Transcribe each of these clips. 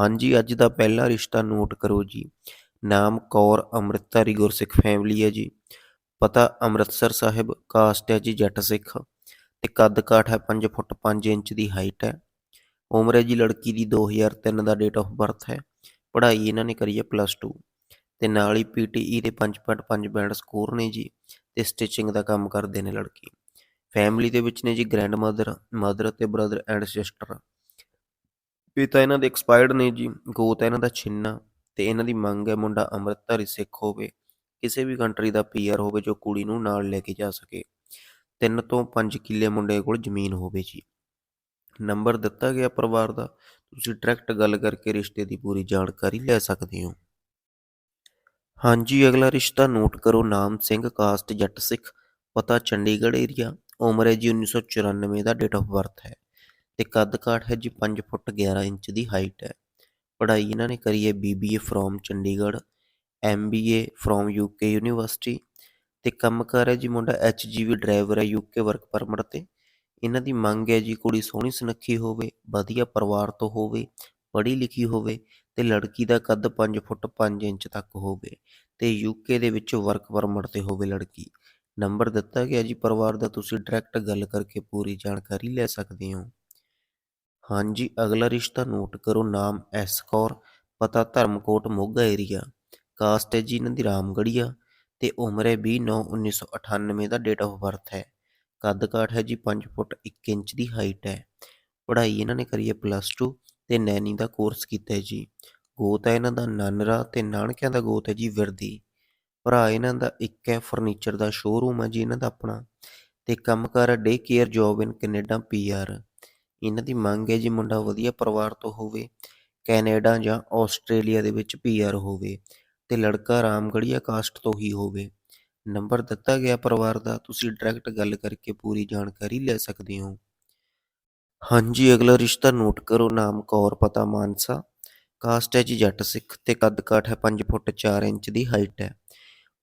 ਹਾਂਜੀ, ਅੱਜ ਦਾ ਪਹਿਲਾ ਰਿਸ਼ਤਾ ਨੋਟ ਕਰੋ ਜੀ। ਨਾਮ ਕੌਰ ਅੰਮ੍ਰਿਤਧਾਰੀ ਗੁਰਸਿੱਖ ਫੈਮਿਲੀ ਹੈ ਜੀ। ਪਤਾ ਅੰਮ੍ਰਿਤਸਰ ਸਾਹਿਬ, ਕਾਸਟ ਹੈ ਜੀ ਜੱਟ ਸਿੱਖ ਤੇ ਕੱਦ ਕਾਠ ਹੈ 5 ਫੁੱਟ 5 ਇੰਚ ਦੀ ਹਾਈਟ ਹੈ। ਉਮਰ ਹੈ ਜੀ ਲੜਕੀ ਦੀ 2003 ਦਾ ਡੇਟ ਆਫ ਬਰਥ ਹੈ। ਪੜ੍ਹਾਈ ਇਹਨਾਂ ਨੇ ਕਰੀ ਹੈ ਪਲੱਸ 2 ਤੇ ਨਾਲ ਹੀ ਪੀਟੀਈ ਦੇ 5.5 ਬੈਂਡ ਸਕੋਰ ਨੇ ਜੀ ਤੇ ਸਟਿਚਿੰਗ ਦਾ ਕੰਮ ਕਰਦੇ ਨੇ ਲੜਕੀ। ਫੈਮਿਲੀ ਦੇ ਵਿੱਚ ਨੇ ਜੀ ਗ੍ਰੈਂਡ ਮਦਰ ਮਦਰ ਤੇ ਬ੍ਰਦਰ ਐਂਡ ਸਿਸਟਰ ਪਿਤਾ ਇਹਨਾਂ ਦੇ ਐਕਸਪਾਇਰਡ ਨੇ ਜੀ, ਗੋਤ ਹੈ ਇਹਨਾਂ ਦਾ ਛਿੰਨਾ ਤੇ ਇਹਨਾਂ ਦੀ ਮੰਗ ਹੈ ਮੁੰਡਾ ਅੰਮ੍ਰਿਤਧਾਰੀ ਸਿੱਖ ਹੋਵੇ, ਕਿਸੇ ਵੀ ਕੰਟਰੀ ਦਾ ਪੀਆਰ ਹੋਵੇ ਜੋ ਕੁੜੀ ਨੂੰ ਨਾਲ ਲੈ ਕੇ ਜਾ ਸਕੇ। ਤਿੰਨ ਤੋਂ ਪੰਜ ਕਿੱਲੇ ਮੁੰਡੇ ਕੋਲ ਜ਼ਮੀਨ ਹੋਵੇ ਜੀ। ਨੰਬਰ ਦਿੱਤਾ ਗਿਆ ਪਰਿਵਾਰ ਦਾ, ਤੁਸੀਂ ਡਾਇਰੈਕਟ ਗੱਲ ਕਰਕੇ ਰਿਸ਼ਤੇ ਦੀ ਪੂਰੀ ਜਾਣਕਾਰੀ ਲੈ ਸਕਦੇ ਹੋ। ਹਾਂਜੀ, ਅਗਲਾ ਰਿਸ਼ਤਾ ਨੋਟ ਕਰੋ, ਨਾਮ ਸਿੰਘ ਕਾਸਟ ਜੱਟ ਸਿੱਖ, ਪਤਾ ਚੰਡੀਗੜ੍ਹ ਏਰੀਆ ਉਮਰ ਹੈ ਜੀ 1994 ਦਾ ਡੇਟ ਆਫ ਬਰਥ ਹੈ। ਤੇ ਕੱਦ ਕਾਠ ਹੈ ਜੀ 5 ਫੁੱਟ 11 ਇੰਚ ਦੀ ਹਾਈਟ ਹੈ। ਪੜ੍ਹਾਈ ਇਹਨਾਂ ਨੇ ਕਰੀ ਹੈ BBA from Chandigarh MBA from UK university ਤੇ ਕੰਮਕਾਰ ਹੈ ਜੀ ਮੁੰਡਾ ਐਚਜੀਵੀ ਡਰਾਈਵਰ ਹੈ ਯੂਕੇ ਵਰਕ ਪਰਮਿਟ ਤੇ। ਇਹਨਾਂ ਦੀ ਮੰਗ ਹੈ ਜੀ ਕੁੜੀ ਸੋਹਣੀ ਸੁਨੱਖੀ ਹੋਵੇ, ਵਧੀਆ ਪਰਿਵਾਰ ਤੋਂ ਹੋਵੇ, ਪੜ੍ਹੀ ਲਿਖੀ ਹੋਵੇ ਤੇ ਲੜਕੀ ਦਾ ਕੱਦ 5 ਫੁੱਟ 5 ਇੰਚ ਤੱਕ ਹੋਵੇ ਤੇ ਯੂਕੇ ਦੇ ਵਿੱਚ ਵਰਕ ਪਰਮਿਟ ਤੇ ਹੋਵੇ ਲੜਕੀ। ਨੰਬਰ ਦਿੱਤਾ ਗਿਆ ਜੀ, ਪਰਿਵਾਰ ਦਾ ਤੁਸੀਂ ਡਾਇਰੈਕਟ ਗੱਲ ਕਰਕੇ ਪੂਰੀ ਜਾਣਕਾਰੀ ਲੈ ਸਕਦੇ ਹੋ। ਹਾਂਜੀ, ਅਗਲਾ ਰਿਸ਼ਤਾ ਨੋਟ ਕਰੋ, ਨਾਮ ਐਸ ਕੌਰ ਪਤਾ ਧਰਮਕੋਟ, ਮੋਗਾ ਏਰੀਆ ਕਾਸਟ ਹੈ ਜੀ ਇਹਨਾਂ ਦੀ ਰਾਮਗੜੀਆ ਤੇ ਉਮਰ ਹੈ 20 9 1998 ਦਾ ਡੇਟ ਆਫ ਬਰਥ ਹੈ। ਕੱਦ ਕਾਠ ਹੈ ਜੀ 5 ਫੁੱਟ 1 ਇੰਚ ਦੀ ਹਾਈਟ ਹੈ। ਪੜ੍ਹਾਈ ਇਹਨਾਂ ਨੇ ਕਰੀ ਹੈ ਪਲੱਸ 2 ਤੇ ਨੈਣੀ ਦਾ ਕੋਰਸ ਕੀਤਾ ਹੈ ਜੀ। ਗੋਤ ਹੈ ਇਹਨਾਂ ਦਾ ਨਾਨਰਾ ਤੇ ਨਾਨਕਿਆਂ ਦਾ ਗੋਤ ਹੈ ਜੀ ਵਿਰਦੀ। ਭਰਾ ਇਹਨਾਂ ਦਾ ਇੱਕ ਹੈ ਫਰਨੀਚਰ ਦਾ ਸ਼ੋਰੂਮ ਹੈ ਜੀ ਇਹਨਾਂ ਦਾ ਆਪਣਾ ਤੇ ਕੰਮਕਾਰ ਹੈ day care job in Canada PR ਇਹਨਾਂ ਦੀ ਮੰਗ ਹੈ ਜੀ ਮੁੰਡਾ ਵਧੀਆ ਪਰਿਵਾਰ ਤੋਂ ਹੋਵੇ, ਕੈਨੇਡਾ ਜਾਂ ਆਸਟ੍ਰੇਲੀਆ ਦੇ ਵਿੱਚ ਪੀਆਰ ਹੋਵੇ ਤੇ ਲੜਕਾ ਰਾਮਗੜੀਆ ਕਾਸਟ ਤੋਂ ਹੀ ਹੋਵੇ। ਨੰਬਰ ਦਿੱਤਾ ਗਿਆ ਪਰਿਵਾਰ ਦਾ, ਤੁਸੀਂ ਡਾਇਰੈਕਟ ਗੱਲ ਕਰਕੇ ਪੂਰੀ ਜਾਣਕਾਰੀ ਲੈ ਸਕਦੇ ਹੋ। ਹਾਂਜੀ, ਅਗਲਾ ਰਿਸ਼ਤਾ ਨੋਟ ਕਰੋ, ਨਾਮ ਕੌਰ, ਪਤਾ ਮਾਨਸਾ। ਕਾਸਟ ਹੈ ਜੀ ਜੱਟ ਸਿੱਖ ਤੇ ਕੱਦ ਕਾਠ ਹੈ 5 ਫੁੱਟ 4 ਇੰਚ ਦੀ ਹਾਈਟ ਹੈ।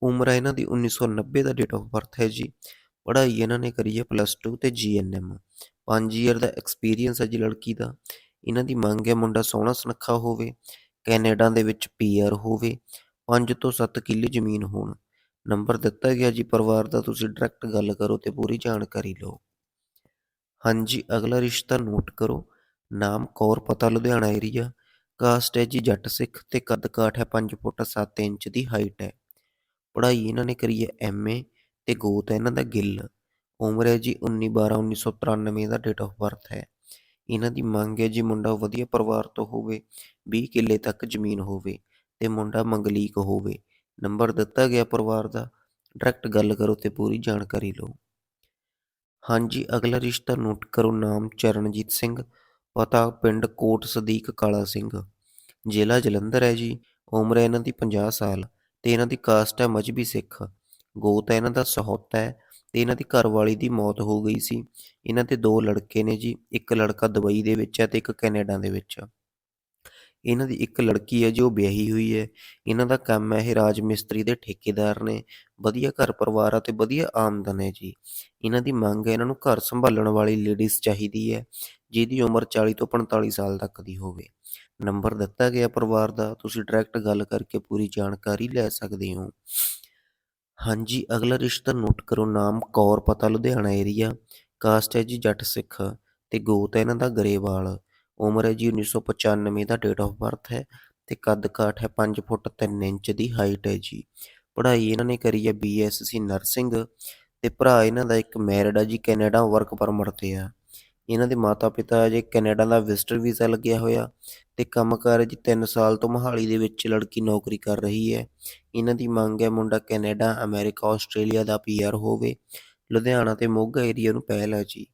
ਉਮਰ ਹੈ ਇਹਨਾਂ ਦੀ 1990 ਦਾ ਡੇਟ ਆਫ ਬਰਥ ਹੈ ਜੀ। ਪੜ੍ਹਾਈ ਇਹਨਾਂ ਨੇ ਕਰੀ ਹੈ ਪਲੱਸ 2 ਤੇ ਜੀਐਨਐਮ 5 ਈਅਰ ਦਾ ਐਕਸਪੀਰੀਅੰਸ ਹੈ ਜੀ ਲੜਕੀ ਦਾ। ਇਹਨਾਂ ਦੀ ਮੰਗ ਹੈ ਮੁੰਡਾ ਸੋਹਣਾ ਸੁਨੱਖਾ ਹੋਵੇ, ਕੈਨੇਡਾ ਦੇ ਵਿੱਚ ਪੀਆਰ ਹੋਵੇ 5 ਤੋਂ 7 ਕਿੱਲੇ ਜ਼ਮੀਨ ਹੋਣ। ਨੰਬਰ ਦਿੱਤਾ ਗਿਆ ਜੀ ਪਰਿਵਾਰ ਦਾ, ਤੁਸੀਂ ਡਾਇਰੈਕਟ ਗੱਲ ਕਰੋ ਤੇ ਪੂਰੀ ਜਾਣਕਾਰੀ ਲਓ। ਹਾਂਜੀ, ਅਗਲਾ ਰਿਸ਼ਤਾ ਨੋਟ ਕਰੋ। ਨਾਮ ਕੌਰ, ਪਤਾ ਲੁਧਿਆਣਾ ਏਰੀਆ ਕਾਸਟ ਹੈ ਜੀ ਜੱਟ ਸਿੱਖ ਤੇ ਕੱਦ ਕਾਠ ਹੈ 5 ਫੁੱਟ 7 ਇੰਚ ਦੀ ਹਾਈਟ ਹੈ। ਪੜ੍ਹਾਈ ਇਹਨਾਂ ਨੇ ਕਰੀ ਹੈ ਐਮਏ ਤੇ ਗੋਤ ਹੈ ਇਹਨਾਂ ਦਾ ਗਿੱਲ। ਉਮਰ ਹੈ ਜੀ 19 12 1993 ਦਾ ਡੇਟ ਆਫ ਬਰਥ ਹੈ। ਇਹਨਾਂ ਦੀ ਮੰਗ ਹੈ ਜੀ ਮੁੰਡਾ ਵਧੀਆ ਪਰਿਵਾਰ ਤੋਂ ਹੋਵੇ 20 ਕਿੱਲੇ ਤੱਕ ਜ਼ਮੀਨ ਹੋਵੇ ਤੇ ਮੁੰਡਾ ਮੰਗਲੀਕ ਹੋਵੇ। ਨੰਬਰ ਦਿੱਤਾ ਗਿਆ ਪਰਿਵਾਰ ਦਾ ਡਾਇਰੈਕਟ ਗੱਲ ਕਰੋ ਤੇ ਪੂਰੀ ਜਾਣਕਾਰੀ ਲਓ। ਹਾਂਜੀ, ਅਗਲਾ ਰਿਸ਼ਤਾ ਨੋਟ ਕਰੋ, ਨਾਮ ਚਰਨਜੀਤ ਸਿੰਘ, ਪਤਾ ਪਿੰਡ ਕੋਟ ਸਦੀਕ, ਕਾਲਾ ਸਿੰਘ। ਜ਼ਿਲ੍ਹਾ ਜਲੰਧਰ ਹੈ ਜੀ, ਉਮਰ ਹੈ ਇਹਨਾਂ ਦੀ 50 ਸਾਲ ਤੇ ਇਹਨਾਂ ਦੀ ਕਾਸਟ ਹੈ ਮਜਬੀ ਸਿੱਖ। ਗੋਤ ਹੈ ਇਹਨਾਂ ਦਾ ਸਹੌਤਾ ਹੈ ਤੇ ਇਹਨਾਂ ਦੀ ਘਰਵਾਲੀ ਦੀ ਮੌਤ ਹੋ ਗਈ ਸੀ। ਇਹਨਾਂ ਦੇ ਦੋ ਲੜਕੇ ਨੇ ਜੀ, ਇੱਕ ਲੜਕਾ ਦੁਬਈ ਦੇ ਵਿੱਚ ਹੈ ਤੇ ਇੱਕ ਕੈਨੇਡਾ ਦੇ ਵਿੱਚ ਇਹਨਾਂ ਦੀ ਇੱਕ ਲੜਕੀ ਹੈ ਜੋ ਵਿਆਹੀ ਹੋਈ ਹੈ। ਇਹਨਾਂ ਦਾ ਕੰਮ ਹੈ ਇਹ ਰਾਜ ਮਿਸਤਰੀ ਦੇ ਠੇਕੇਦਾਰ ਨੇ। ਵਧੀਆ ਘਰ ਪਰਿਵਾਰ ਆ ਤੇ ਵਧੀਆ ਆਮਦਨ ਹੈ ਜੀ। ਇਹਨਾਂ ਦੀ ਮੰਗ ਹੈ ਇਹਨਾਂ ਨੂੰ ਘਰ ਸੰਭਾਲਣ ਵਾਲੀ ਲੇਡੀਜ਼ ਚਾਹੀਦੀ ਹੈ, ਜਿਹਦੀ ਉਮਰ 40 ਤੋਂ 45 ਸਾਲ ਤੱਕ ਦੀ ਹੋਵੇ। ਨੰਬਰ ਦਿੱਤਾ ਗਿਆ ਪਰਿਵਾਰ ਦਾ। ਤੁਸੀਂ ਡਾਇਰੈਕਟ ਗੱਲ ਕਰਕੇ ਪੂਰੀ ਜਾਣਕਾਰੀ ਲੈ ਸਕਦੇ ਹੋ। ਹਾਂਜੀ, ਅਗਲਾ ਰਿਸ਼ਤਾ ਨੋਟ ਕਰੋ, ਨਾਮ ਕੌਰ, ਪਤਾ ਲੁਧਿਆਣਾ ਏਰੀਆ ਕਾਸਟ ਹੈ ਜੀ ਜੱਟ ਸਿੱਖ ਤੇ ਗੋਤ ਹੈ ਇਹਨਾਂ ਦਾ ਗਰੇਵਾਲ। ਉਮਰ ਹੈ ਜੀ 1995 ਦਾ ਡੇਟ ਆਫ ਬਰਥ ਹੈ ਤੇ ਕੱਦ ਕਾਠ ਹੈ 5 ਫੁੱਟ 3 ਇੰਚ ਦੀ ਹਾਈਟ ਹੈ ਜੀ। ਪੜ੍ਹਾਈ ਇਹਨਾਂ ਨੇ ਕਰੀ ਹੈ ਬੀਐਸਸੀ ਨਰਸਿੰਗ ਤੇ ਭਰਾ ਇਹਨਾਂ ਦਾ ਇੱਕ ਮੈਰਿਡ ਆ ਜੀ, ਕੈਨੇਡਾ ਵਰਕ ਪਰਮਿਟ ਤੇ ਆ। ਇਹਨਾਂ ਦੇ ਮਾਤਾ ਪਿਤਾ ਜੇ ਕੈਨੇਡਾ ਦਾ ਵਿਜ਼ਟਰ ਵੀਜ਼ਾ ਲੱਗਿਆ ਹੋਇਆ ਤੇ ਕੰਮਕਾਰ ਹੈ ਜੀ 3 ਸਾਲ ਤੋਂ ਮੋਹਾਲੀ ਦੇ ਵਿੱਚ ਲੜਕੀ ਨੌਕਰੀ ਕਰ ਰਹੀ ਹੈ। ਇਹਨਾਂ ਦੀ ਮੰਗ ਹੈ ਮੁੰਡਾ ਕੈਨੇਡਾ, ਅਮਰੀਕਾ, ਆਸਟ੍ਰੇਲੀਆ ਦਾ ਪੀਆਰ ਹੋਵੇ। ਲੁਧਿਆਣਾ ਤੇ ਮੋਗਾ ਏਰੀਆ ਨੂੰ ਪਹਿਲ ਹੈ ਜੀ।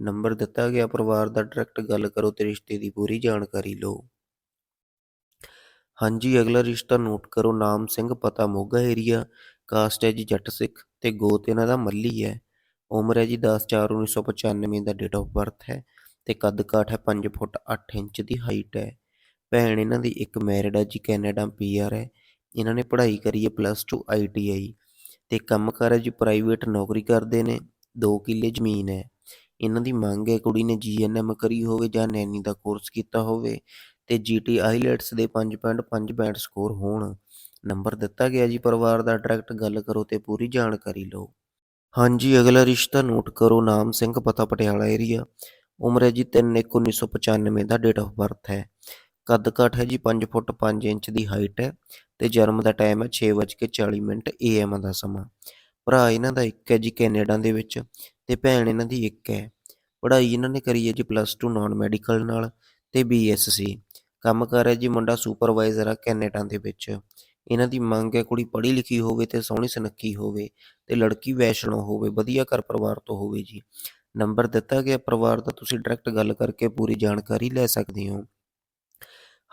ਨੰਬਰ ਦਿੱਤਾ ਗਿਆ, ਪਰਿਵਾਰ ਦਾ ਡਾਇਰੈਕਟ ਗੱਲ ਕਰੋ ਤੇ ਰਿਸ਼ਤੇ ਦੀ ਪੂਰੀ ਜਾਣਕਾਰੀ ਲਓ। ਹਾਂਜੀ, ਅਗਲਾ ਰਿਸ਼ਤਾ ਨੋਟ ਕਰੋ। ਨਾਮ ਸਿੰਘ, ਪਤਾ ਮੋਗਾ ਏਰੀਆ ਕਾਸਟ ਹੈ ਜੀ ਜੱਟ ਸਿੱਖ ਤੇ ਗੋਤ ਇਹਨਾਂ ਦਾ ਮੱਲੀ ਹੈ। ਉਮਰ ਹੈ ਜੀ 10/4/1995 ਦਾ ਡੇਟ ਆਫ ਬਰਥ ਹੈ ਤੇ ਕੱਦ ਕਾਠ ਹੈ 5 ਫੁੱਟ 8 ਇੰਚ ਦੀ ਹਾਈਟ ਹੈ। ਭੈਣ ਇਹਨਾਂ ਦੀ ਇੱਕ ਮੈਰਿਡ ਹੈ ਜੀ, ਕੈਨੇਡਾ ਪੀਆਰ ਹੈ। ਇਹਨਾਂ ਨੇ ਪੜ੍ਹਾਈ ਕਰੀ ਹੈ ਪਲੱਸ 2 ਆਈਟੀਆਈ ਤੇ ਕੰਮ ਕਰ ਹੈ ਜੀ ਪ੍ਰਾਈਵੇਟ ਨੌਕਰੀ ਕਰਦੇ ਨੇ 2 ਕਿੱਲੇ ਜ਼ਮੀਨ ਹੈ। ਇਹਨਾਂ ਦੀ ਮੰਗ ਹੈ ਕੁੜੀ ਨੇ ਜੀਐਨਐਮ ਕਰੀ ਹੋਵੇ ਜਾਂ ਨੈਨੀ ਦਾ ਕੋਰਸ ਕੀਤਾ ਹੋਵੇ ਤੇ ਜੀਟੀ ਆਈਲੈਟਸ ਦੇ 5.5 ਬੈਂਡ ਸਕੋਰ ਹੋਣ। ਨੰਬਰ ਦਿੱਤਾ ਗਿਆ ਜੀ, ਪਰਿਵਾਰ ਦਾ ਡਾਇਰੈਕਟ ਗੱਲ ਕਰੋ ਤੇ ਪੂਰੀ ਜਾਣਕਾਰੀ ਲਓ। ਹਾਂਜੀ, ਅਗਲਾ ਰਿਸ਼ਤਾ ਨੋਟ ਕਰੋ, ਨਾਮ ਸਿੰਘ, ਪਤਾ ਪਟਿਆਲਾ ਏਰੀਆ ਉਮਰ ਹੈ ਜੀ 3/1/1995 ਦਾ ਡੇਟ ਆਫ ਬਰਥ ਹੈ। ਕੱਦ ਕਾਠ ਹੈ ਜੀ 5 ਫੁੱਟ 5 ਇੰਚ ਦੀ ਹਾਈਟ ਹੈ ਤੇ ਜਨਮ ਦਾ ਟਾਈਮ ਹੈ 6:40 ਮਿੰਟ ਏਐਮ ਦਾ ਸਮਾਂ। ਭਰਾ ਇਹਨਾਂ ਦਾ ਇੱਕ ਹੈ ਜੀ ਕੈਨੇਡਾ ਦੇ ਵਿੱਚ ਤੇ ਭੈਣ ਇਹਨਾਂ ਦੀ ਇੱਕ ਹੈ। ਪੜ੍ਹਾਈ ਇਹਨਾਂ ਨੇ ਕਰੀ ਹੈ ਜੀ ਪਲੱਸ 2 ਨਾਨ ਮੈਡੀਕਲ ਨਾਲ ਤੇ ਬੀਐਸਸੀ ਕੰਮ ਕਰ ਹੈ ਜੀ ਮੁੰਡਾ ਸੁਪਰਵਾਈਜ਼ਰ ਆ ਕੈਨੇਡਾ ਦੇ ਵਿੱਚ। ਇਹਨਾਂ ਦੀ ਮੰਗ ਹੈ ਕੁੜੀ ਪੜ੍ਹੀ ਲਿਖੀ ਹੋਵੇ ਤੇ ਸੋਹਣੀ ਸੁਨੱਖੀ ਹੋਵੇ ਤੇ ਲੜਕੀ ਵੈਸ਼ਨੋ ਹੋਵੇ, ਵਧੀਆ ਘਰ ਪਰਿਵਾਰ ਤੋਂ ਹੋਵੇ ਜੀ। ਨੰਬਰ ਦਿੱਤਾ ਗਿਆ ਪਰਿਵਾਰ ਦਾ, ਤੁਸੀਂ ਡਾਇਰੈਕਟ ਗੱਲ ਕਰਕੇ ਪੂਰੀ ਜਾਣਕਾਰੀ ਲੈ ਸਕਦੇ ਹੋ।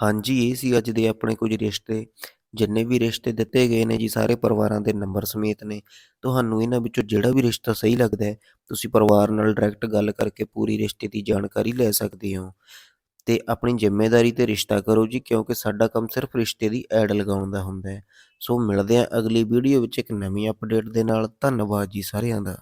ਹਾਂਜੀ, ਇਹ ਸੀ ਅੱਜ ਦੇ ਆਪਣੇ ਕੁਝ ਰਿਸ਼ਤੇ। ਜਿੰਨੇ ਵੀ ਰਿਸ਼ਤੇ ਦਿੱਤੇ ਗਏ ਨੇ ਜੀ, ਸਾਰੇ ਪਰਿਵਾਰਾਂ ਦੇ ਨੰਬਰ ਸਮੇਤ ਨੇ। ਤੁਹਾਨੂੰ ਇਹਨਾਂ ਵਿੱਚੋਂ ਜਿਹੜਾ ਵੀ ਰਿਸ਼ਤਾ ਸਹੀ ਲੱਗਦਾ ਹੈ, ਤੁਸੀਂ ਪਰਿਵਾਰ ਨਾਲ ਡਾਇਰੈਕਟ ਗੱਲ ਕਰਕੇ ਪੂਰੀ ਰਿਸ਼ਤੇ ਦੀ ਜਾਣਕਾਰੀ ਲੈ ਸਕਦੇ ਹੋ। ਤੇ ਆਪਣੀ ਜ਼ਿੰਮੇਵਾਰੀ ਤੇ ਰਿਸ਼ਤਾ ਕਰੋ ਜੀ, ਕਿਉਂਕਿ ਸਾਡਾ ਕੰਮ ਸਿਰਫ ਰਿਸ਼ਤੇ ਦੀ ਐਡ ਲਗਾਉਣ ਦਾ ਹੁੰਦਾ ਹੈ। ਸੋ ਮਿਲਦੇ ਹਾਂ ਅਗਲੀ ਵੀਡੀਓ ਵਿੱਚ ਇੱਕ ਨਵੀਂ ਅਪਡੇਟ ਦੇ ਨਾਲ। ਧੰਨਵਾਦ ਜੀ ਸਾਰਿਆਂ ਦਾ।